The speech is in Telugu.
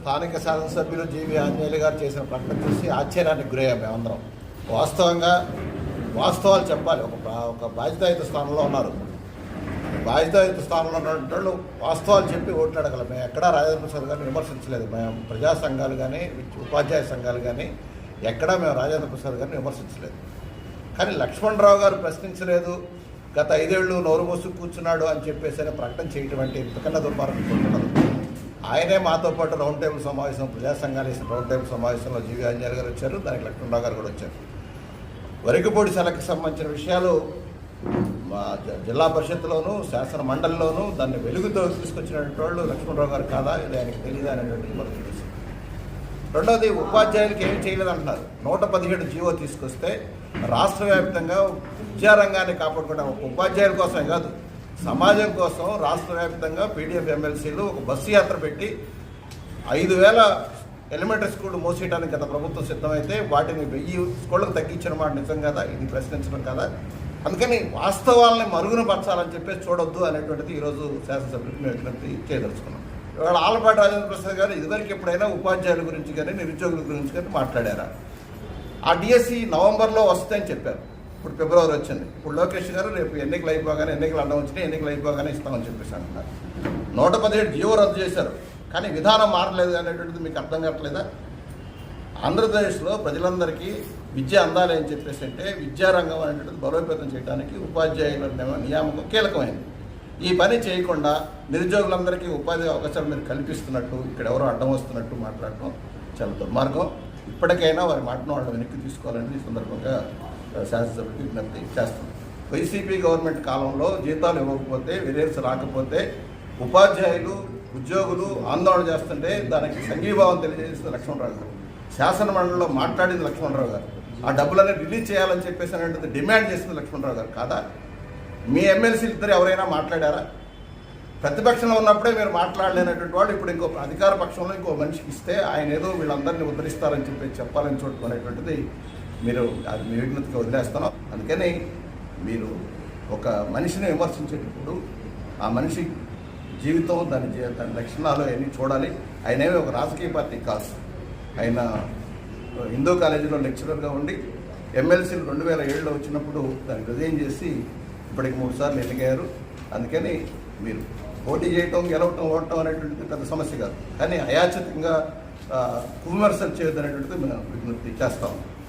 స్థానిక శాసనసభ్యులు జీవి ఆంజనేయులు గారు చేసిన ప్రకటన చూసి ఆశ్చర్యానికి గురయ్యాం మేమందరం. వాస్తవంగా వాస్తవాలు చెప్పాలి. ఒక బా- ఒక బాధ్యతాయుత స్థానంలో ఉన్నారు. బాధ్యతాయుత స్థానంలో ఉన్నటువంటి వాళ్ళు వాస్తవాలు చెప్పి ఓట్లాడగలం. మేము ఎక్కడా రాజేంద్ర ప్రసాద్ గారిని విమర్శించలేదు. మేము ప్రజా సంఘాలు కానీ ఉపాధ్యాయ సంఘాలు కానీ ఎక్కడా మేము రాజేంద్ర ప్రసాద్ గారిని విమర్శించలేదు. కానీ లక్ష్మణరావు గారు ప్రశ్నించలేదు. గత ఐదేళ్ళు నోరు మూసు కూర్చున్నాడు అని చెప్పేసి ప్రకటన చేయటం అంటే ఇంతకన్నా దుర్మార్గం ఆయనే మాతో పాటు రౌండ్ టేబుల్ సమావేశం ప్రజా సంఘాలు రౌండ్ టేబుల్ సమావేశంలో జీవి ఆంజనేయులు గారు వచ్చారు దానికి లక్ష్మణరావు గారు కూడా వచ్చారు. వరికపూడి సెలకు సంబంధించిన విషయాలు మా జిల్లా పరిషత్లోను శాసన మండలిలోను దాన్ని వెలుగుతో తీసుకొచ్చినటువంటి వాళ్ళు లక్ష్మణరావు గారు కాదా ఇది ఆయనకి తెలియదా అనేటువంటి మనకు తెలుసు రెండవది ఉపాధ్యాయులకి ఏం చేయలేదంటున్నారు. నూట పదిహేడు జీవో తీసుకొస్తే రాష్ట్ర వ్యాప్తంగా విద్యారంగాన్ని కాపాడుకుంటే ఒక ఉపాధ్యాయుల కోసమే కాదు సమాజం కోసం రాష్ట్ర వ్యాప్తంగా పీడిఎఫ్ ఎమ్మెల్సీలు ఒక బస్సు యాత్ర పెట్టి ఐదు వేల ఎలిమెంటరీ స్కూల్ మోసేయడానికి గత ప్రభుత్వం సిద్ధమైతే వాటిని వెయ్యి స్కూళ్ళకు తగ్గించిన మాట నిజం కదా? ఇది ప్రశ్నించడం కదా? అందుకని వాస్తవాలని మరుగున పరచాలని చెప్పేసి చూడొద్దు అనేటువంటిది ఈరోజు శాసనసభ్యులకు మేము విజ్ఞప్తి చేయదలుచుకున్నాం. ఇవాళ ఆలపాటి రాజేంద్ర ప్రసాద్ గారు ఇదివరకు ఎప్పుడైనా ఉపాధ్యాయుల గురించి కానీ నిరుద్యోగుల గురించి కానీ మాట్లాడారా? ఆ డిఎస్సి నవంబర్లో వస్తాయని చెప్పారు. ఇప్పుడు ఫిబ్రవరి వచ్చింది. ఇప్పుడు లోకేష్ గారు రేపు ఎన్నికలు అయిపోగానే ఎన్నికలు అడ్డం వచ్చినాయి ఎన్నికలు అయిపోగానే ఇస్తామని చెప్పేసి అంటున్నారు. నూట పదిహేడు జీవో రద్దు చేశారు. కానీ విధానం మారలేదు అనేటువంటిది మీకు అర్థం కావట్లేదా? ఆంధ్రప్రదేశ్లో ప్రజలందరికీ విద్య అందాలి అని చెప్పేసి అంటే విద్యారంగం అనేటువంటిది బలోపేతం చేయడానికి ఉపాధ్యాయుల నియామకం కీలకమైంది. ఈ పని చేయకుండా నిరుద్యోగులందరికీ ఉపాధి అవకాశాలు మీరు కల్పిస్తున్నట్టు ఇక్కడ ఎవరో అడ్డం వస్తున్నట్టు మాట్లాడటం చాలా దుర్మార్గం. ఇప్పటికైనా వారి మాటను వాళ్ళు వెనక్కి తీసుకోవాలని ఈ సందర్భంగా శాసనసభ్యుడికి విజ్ఞప్తి చేస్తున్నాం వైసీపీ గవర్నమెంట్ కాలంలో జీతాలు ఇవ్వకపోతే విలేజ్ రాకపోతే ఉపాధ్యాయులు ఉద్యోగులు ఆందోళన చేస్తుంటే దానికి సంఘీభావం తెలియజేస్తుంది లక్ష్మణరావు గారు. శాసనమండలిలో మాట్లాడింది లక్ష్మణరావు గారు. ఆ డబ్బులన్నీ రిలీజ్ చేయాలని చెప్పేసి అనేది డిమాండ్ చేసింది లక్ష్మణరావు గారు కాదా? మీ ఎమ్మెల్సీలు ఇద్దరు ఎవరైనా మాట్లాడారా? ప్రతిపక్షంలో ఉన్నప్పుడే మీరు మాట్లాడలేనటువంటి వాడు ఇప్పుడు ఇంకో అధికార పక్షంలో ఇంకో మనిషికి ఇస్తే ఆయన ఏదో వీళ్ళందరినీ ఉద్ధరిస్తారని చెప్పి చెప్పాలని చూడటం అనేటువంటిది మీరు అది మీ విఘ్నతకి వదిలేస్తున్నాం అందుకని మీరు ఒక మనిషిని విమర్శించేటప్పుడు ఆ మనిషి జీవితం దాని దాని లక్షణాలు అవన్నీ చూడాలి. ఆయన ఒక రాజకీయ పార్టీ కాదు. ఆయన హిందూ కాలేజీలో లెక్చరర్గా ఉండి ఎమ్మెల్సీలు రెండు వేల ఏడులో వచ్చినప్పుడు దాన్ని రిజైన్ చేసి ఇప్పటికి మూడు సార్లు ఎన్నికయ్యారు. అందుకని మీరు పోటీ చేయటం గెలవటం ఓడటం అనేటువంటిది పెద్ద సమస్య కాదు. కానీ అయాచితంగా ఆ, విమర్శలు మేము విజ్ఞప్తి చేస్తాము